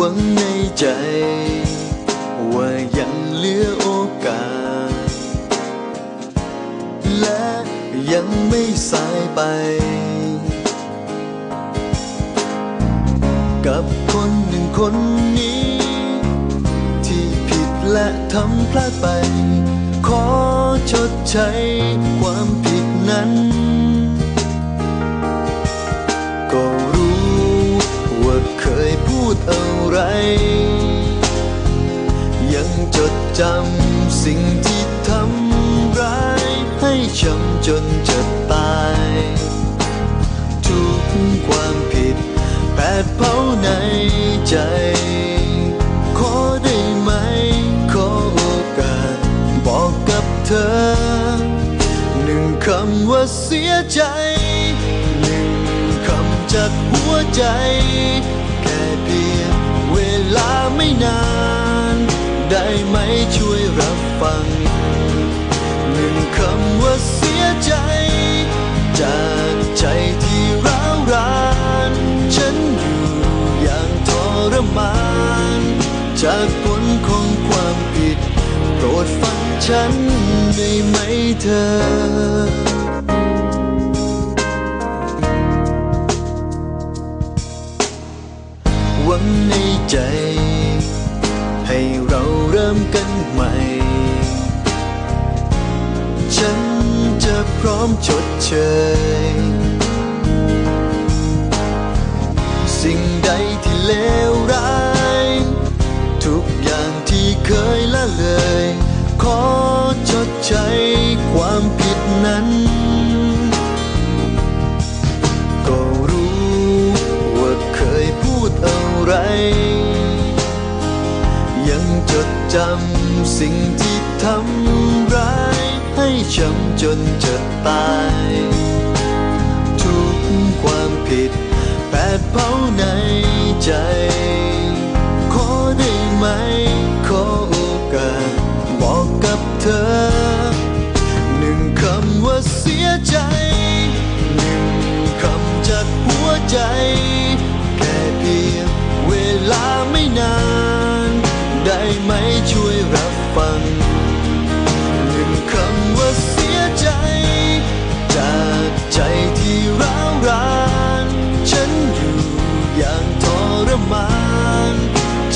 หวังในใจ ว่ายังเหลือโอกาส และยังไม่สายไป กับคนหนึ่งคนนี้ ที่ผิดและทำพลาดไป ขอชดใช้ความผิดนั้น ไร ยังจดจำสิ่งที่ทำร้าย ให้ช้ำจนจะตาย ทุกความผิดแผดเผาในใจ ขอได้ไหม ขอโอกาส บอกกับเธอ หนึ่งคำว่าเสียใจ หนึ่งคำจากหัวใจ ไม่นาน ได้ไหมช่วยรับฟัง หนึ่งคำว่าเสียใจ จากใจที่ร้าวราน ฉันอยู่อย่างทรมาน จากผลของความผิด โปรดฟังฉันได้ไหมเธอวังในใจ ให้เราเริ่มกันใหม่ ฉันจะพร้อมชดเชย สิ่งใดที่เลวร้าย ทุกอย่างที่เคยละเลย ขอชดใช้ความผิดนั้นำสิ่งที่ทำร้ายให้ช้ำจนจะตาย ทุกความผิดแผดเผาในใจ ขอได้ไหม ขอโอกาสบอกกับเธอ หนึ่งคำว่าเสียใจ หนึ่งคำจากหัวใจ แค่เพียงเวลาไม่นาน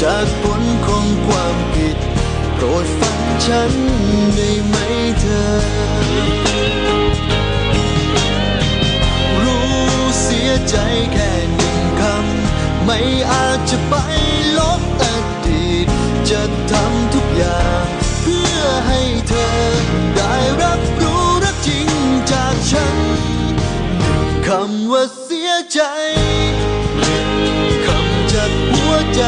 จากผลของความผิด โปรดฟังฉันได้ไหมเธอ รู้เสียใจแค่หนึ่งคำ ไม่อาจจะไปลบอดีต จะทำทุกอย่าง เพื่อให้เธอ ได้รับรู้รักจริงจากฉันหนึ่งคำว่าเสียใจ คำจากหัวใจ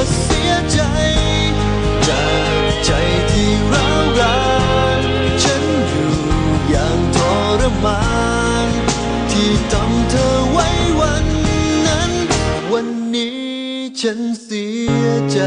ำว่าเสียใจ จากใจที่ร้าวรานฉันอยู่อย่างทรมาน ที่ทำเธอไว้วันนั้น วันนี้ฉันเสียใจ